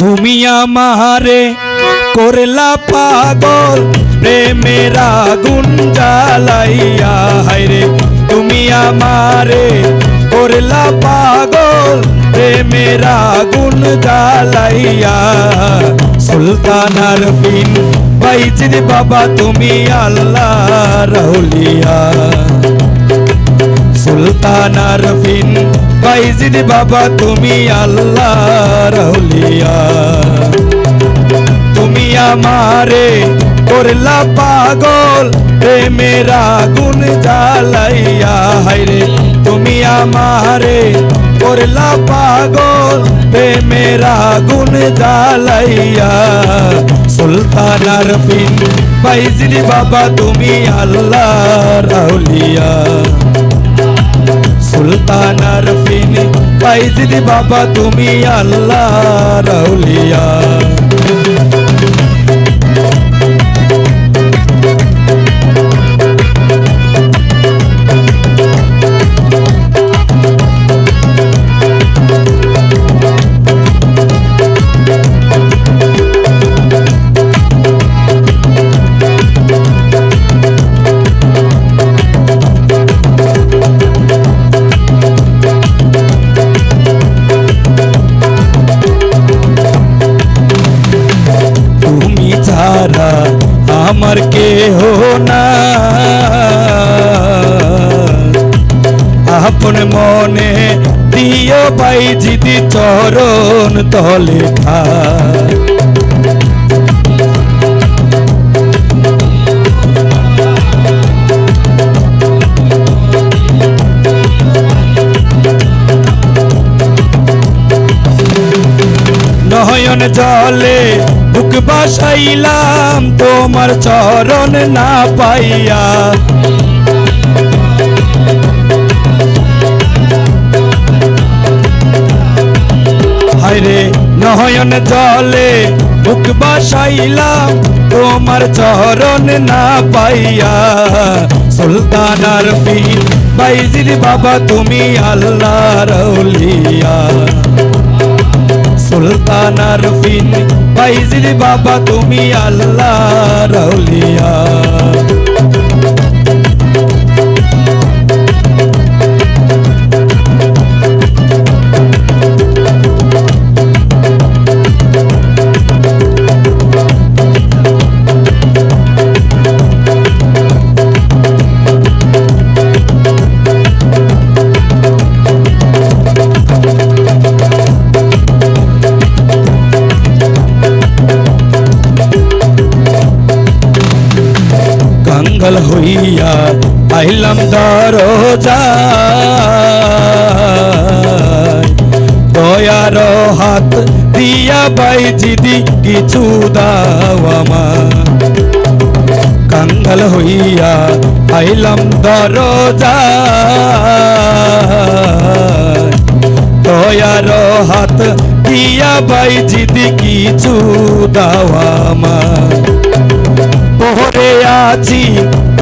তুমি আমারে করলা পাগল, প্রেমের আগুন জ্বালাইয়া। হায়রে তুমি আমারে করলা পাগল, প্রেমের আগুন জ্বালাইয়া। সুলতানার বিন বাইজির বাবা, তুমি আল্লাহ রহুলিয়া সুলতানার বিন বাইজিদ বাবা, তুমি আল্লাহ রহুলিয়া তুমি আমারে করলা পাগল প্রেমের আগুন জ্বালাইয়া। হায়রে, তুমি আমারে করলা পাগল প্রেমের আগুন জ্বালাইয়া। সুলতানার বিন বাইজিদ বাবা, তুমি আল্লাহ রহুলিয়া সুলতানার ফিনি পাইজিদি বাবা তুমি আল্লাহ রাউলিয়া আমার কেহ না। আপন মনে দিও পাই জিদি চরণ তলে খা নয়ন জলে বুক বাসাইলাম, তোমার চরণ না পাইয়া। হায়রে নয়ন জলে বুক বাসাইলাম, তোমার চরণ না পাইয়া। সুলতানার পীর বাইজির বাবা, তুমি আল্লাহ রৌলিয়া সুলতানার ফিন বাইজির বাবা তুমি আল্লাহ রৌলিয়া আইলাম দরজা দয়ার হাত দিয়া বাইজিদি, কিছু দাও আমার কাঙ্গল হইয়া আইলাম দরজা দয়ার হাত দিয়া বাইজিদি, কিছু দাও আমার আছি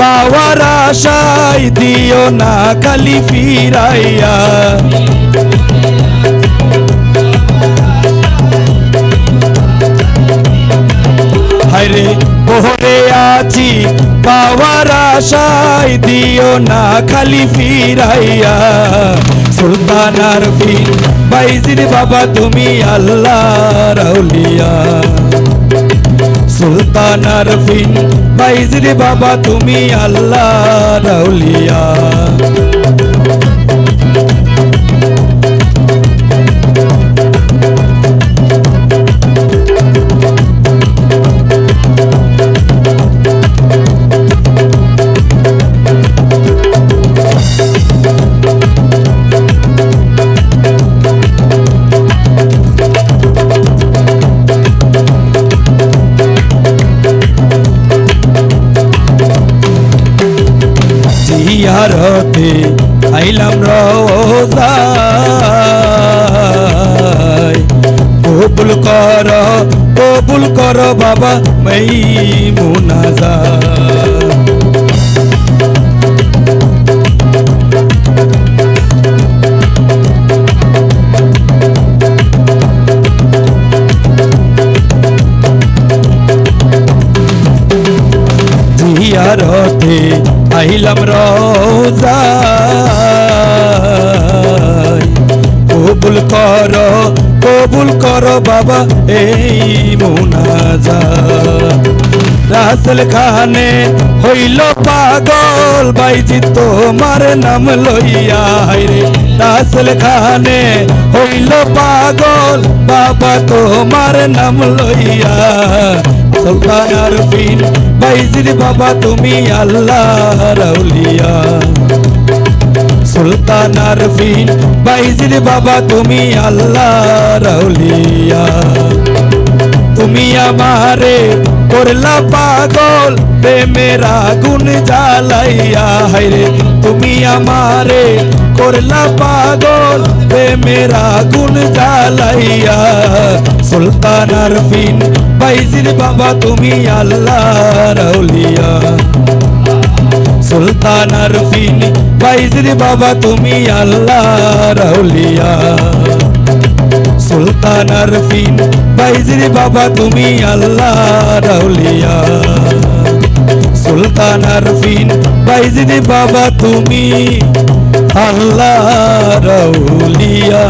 পাওয়ার আশায় দিও না খালি ফিরাইয়া। হায়রে পহরে আছি পাওয়ার আশায় দিও না খালি ফিরাইয়া। সুলতানার ফির বাইজির বাবা, তুমি আল্লাহ রাউলিয়া সুলতানার ফিন বাইজির বাবা তুমি আল্লাহ রাউলিয়া। ছিলাম রবুল কর কবুল কর বাবা মাই মোনা যা আহিলাম রোজা। কবুল কর কবুল কর বাবা, এই মুনাজা। রাসেল খানে হইল পাগল, বাইজি তোমার নাম লইয়া রে। রাসেল খানে হইল পাগল, বাবা তোমার নাম লইয়া। সুলতান আরফিন বাইজির বাবা তুমি আল্লাহ রাউলিয়া সুলতান আরফিন বাইজির বাবা, তুমি আল্লাহ রাউলিয়া তুমি আমারে করলা পাগল, প্রেমের আগুন জ্বালাইয়া। হাইরে তুমি আমারে করলা পাগল, প্রেমের আগুন জ্বালাইয়া। সুলতান আরফিন বাইজির বাবা, তুমি আল্লাহ রাউলিয়া সুলতান আরফিন বাইজির বাবা তুমি আল্লাহ, রাউলিয়া। সুলতান আরফিন বাইজির বাবা তুমি আল্লাহ, রাউলিয়া। সুলতান আরফিন বাইজির বাবা তুমি আল্লাহ, রাউলিয়া।